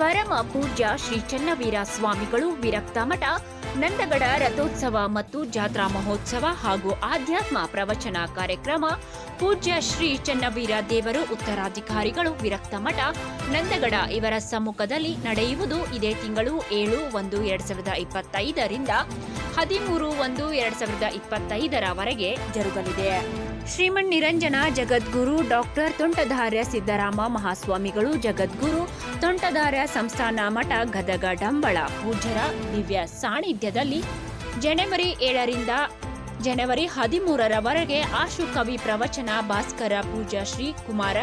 ಪರಮ ಪೂಜ್ಯ ಶ್ರೀ ಚನ್ನವೀರ ಸ್ವಾಮಿಗಳು ವಿರಕ್ತ ಮಠ, ನಂದಗಡ ರಥೋತ್ಸವ ಮತ್ತು ಜಾತ್ರಾ ಮಹೋತ್ಸವ ಹಾಗೂ ಆಧ್ಯಾತ್ಮ ಪ್ರವಚನ ಕಾರ್ಯಕ್ರಮ, ಪೂಜ್ಯ ಶ್ರೀ ಚನ್ನವೀರ ದೇವರು ಉತ್ತರಾಧಿಕಾರಿಗಳು ವಿರಕ್ತ ಮಠ, ನಂದಗಡ ಇವರ ಸಮ್ಮುಖದಲ್ಲಿ ನಡೆಯುವುದು ಇದೇ ತಿಂಗಳು ಏಳು ಒಂದು ಎರಡು ಸಾವಿರದ ಇಪ್ಪತ್ತೈದರಿಂದ ಹದಿಮೂರು ಒಂದು ಎರಡು ಸಾವಿರದ ಇಪ್ಪತ್ತೈದರವರೆಗೆ ಜರುಗಲಿದೆ. ಶ್ರೀಮನ್ ನಿರಂಜನ ಜಗದ್ಗುರು ಡಾಕ್ಟರ್ ತೊಂಟಧಾರ್ಯ ಸಿದ್ದರಾಮ ಮಹಾಸ್ವಾಮಿಗಳು ಜಗದ್ಗುರು ತೋಂಟದಾರ್ಯ ಸಂಸ್ಥಾನ ಮಠ ಗದಗ ಡಂಬಳ. ಪೂಜ್ಯರ ದಿವ್ಯ ಸಾನ್ನಿಧ್ಯದಲ್ಲಿ ಜನವರಿ ಏಳರಿಂದ ಜನವರಿ ಹದಿಮೂರರವರೆಗೆ ಆಶು ಕವಿ ಪ್ರವಚನ, ಭಾಸ್ಕರ ಪೂಜಾ ಶ್ರೀ ಕುಮಾರ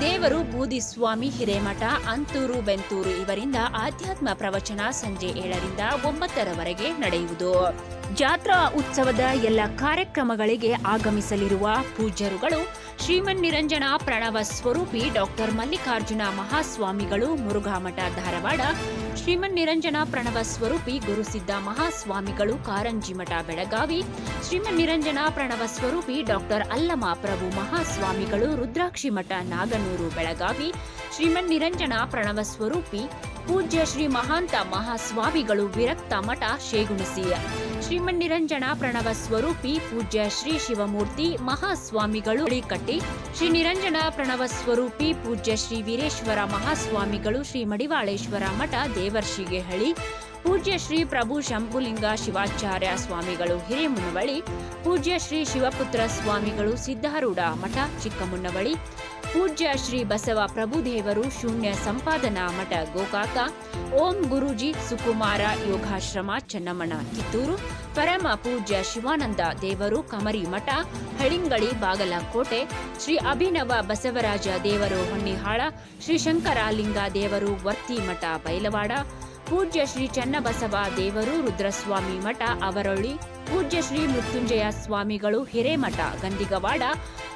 ದೇವರು ಬೂದಿಸ್ವಾಮಿ ಹಿರೇಮಠ, ಅಂತೂರು, ಬೆಂತೂರು ಇವರಿಂದ ಆಧ್ಯಾತ್ಮ ಪ್ರವಚನ ಸಂಜೆ ಏಳರಿಂದ ಒಂಬತ್ತರವರೆಗೆ ನಡೆಯುವುದು. ಜಾತ್ರಾ ಉತ್ಸವದ ಎಲ್ಲ ಕಾರ್ಯಕ್ರಮಗಳಿಗೆ ಆಗಮಿಸಲಿರುವ ಪೂಜ್ಯರುಗಳು ಶ್ರೀಮನ್ ನಿರಂಜನ ಪ್ರಣವ ಸ್ವರೂಪಿ ಡಾಕ್ಟರ್ ಮಲ್ಲಿಕಾರ್ಜುನ ಮಹಾಸ್ವಾಮಿಗಳು, ಮುರುಘಾಮಠ ಧಾರವಾಡ ಶ್ರೀಮನ್ ನಿರಂಜನ ಪ್ರಣವ ಸ್ವರೂಪಿ ಗುರುಸಿದ್ದ ಮಹಾಸ್ವಾಮಿಗಳು, ಕಾರಂಜಿಮಠ, ಬೆಳಗಾವಿ ಶ್ರೀಮನ್ ನಿರಂಜನ ಪ್ರಣವ ಸ್ವರೂಪಿ ಡಾಕ್ಟರ್ ಅಲ್ಲಮ ಪ್ರಭು ಮಹಾಸ್ವಾಮಿಗಳು ರುದ್ರಾಕ್ಷಿ ಮಠ ನಾಗನೂರು ಬೆಳಗಾವಿ. ಶ್ರೀಮನ್ ನಿರಂಜನ ಪ್ರಣವ ಸ್ವರೂಪಿ ಪೂಜ್ಯ ಶ್ರೀ ಮಹಾಂತ ಮಹಾಸ್ವಾಮಿಗಳು ವಿರಕ್ತ ಮಠ ಶೇಗುಣಸಿ. ಶ್ರೀಮನ್ ನಿರಂಜನ ಪ್ರಣವ ಸ್ವರೂಪಿ ಪೂಜ್ಯ ಶ್ರೀ ಶಿವಮೂರ್ತಿ ಮಹಾಸ್ವಾಮಿಗಳು ಕಟ್ಟಿ ಶ್ರೀ ನಿರಂಜನ ಪ್ರಣವ ಸ್ವರೂಪಿ ಪೂಜ್ಯ ಶ್ರೀ ವೀರೇಶ್ವರ ಮಹಾಸ್ವಾಮಿಗಳು ಶ್ರೀ ಮಡಿವಾಳೇಶ್ವರ ಮಠ ದೇವರ್ಷಿಗೆ ಹಳಿ ಪೂಜ್ಯ ಶ್ರೀ ಪ್ರಭು ಶಂಭುಲಿಂಗ ಶಿವಾಚಾರ್ಯ ಸ್ವಾಮಿಗಳು ಹಿರೇಮುನ್ನವಳಿ ಪೂಜ್ಯ ಶ್ರೀ ಶಿವಪುತ್ರ ಸ್ವಾಮಿಗಳು ಸಿದ್ಧಾರೂಢ ಮಠ ಚಿಕ್ಕಮುನ್ನವಳಿ ಪೂಜ್ಯ ಶ್ರೀ ಬಸವ ಪ್ರಭುದೇವರು ಶೂನ್ಯ ಸಂಪಾದನಾ ಮಠ ಗೋಕಾಕ, ಓಂ ಗುರೂಜಿ ಸುಕುಮಾರ ಯೋಗಾಶ್ರಮ ಚೆನ್ನಮ್ಮಣ ಕಿತ್ತೂರು, ಪರಮ ಪೂಜ್ಯ ಶಿವಾನಂದ ದೇವರು ಕಮರಿ ಮಠ ಹಳಿಂಗಳಿ ಬಾಗಲಕೋಟೆ, ಶ್ರೀ ಅಭಿನವ ಬಸವರಾಜ ದೇವರು ಹೊನ್ನಿಹಾಳ, ಶ್ರೀ ಶಂಕರಲಿಂಗ ದೇವರು ವರ್ತಿ ಮಠ ಬೈಲವಾಡ ಪೂಜ್ಯ ಶ್ರೀ ಚನ್ನಬಸವ ದೇವರು ರುದ್ರಸ್ವಾಮಿ ಮಠ ಅವರೊಳ್ಳಿ ಪೂಜ್ಯ ಶ್ರೀ ಮೃತ್ಯುಂಜಯ ಸ್ವಾಮಿಗಳು ಹಿರೇಮಠ ಗಂದಿಗವಾಡ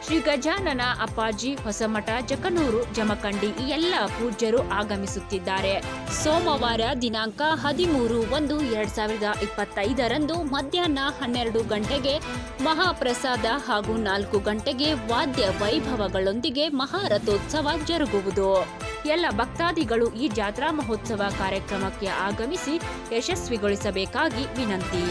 ಶ್ರೀ ಗಜಾನನ ಅಪ್ಪಾಜಿ, ಹೊಸಮಠ, ಜಕನೂರು, ಜಮಖಂಡಿ ಈ ಎಲ್ಲ ಪೂಜ್ಯರು ಆಗಮಿಸುತ್ತಿದ್ದಾರೆ. ಸೋಮವಾರ ದಿನಾಂಕ ಹದಿಮೂರು ಒಂದು ಎರಡ್ ಸಾವಿರದ ಇಪ್ಪತ್ತೈದರಂದು ಮಧ್ಯಾಹ್ನ ಹನ್ನೆರಡು ಗಂಟೆಗೆ ಮಹಾಪ್ರಸಾದ ಹಾಗೂ ನಾಲ್ಕು ಗಂಟೆಗೆ ವಾದ್ಯ ವೈಭವಗಳೊಂದಿಗೆ ಮಹಾರಥೋತ್ಸವ ಜರುಗುವುದು. ಎಲ್ಲ ಭಕ್ತಾದಿಗಳು ಈ ಜಾತ್ರಾ ಮಹೋತ್ಸವ ಕಾರ್ಯಕ್ರಮಕ್ಕೆ ಆಗಮಿಸಿ ಯಶಸ್ವಿಗೊಳಿಸಬೇಕಾಗಿ ವಿನಂತಿ.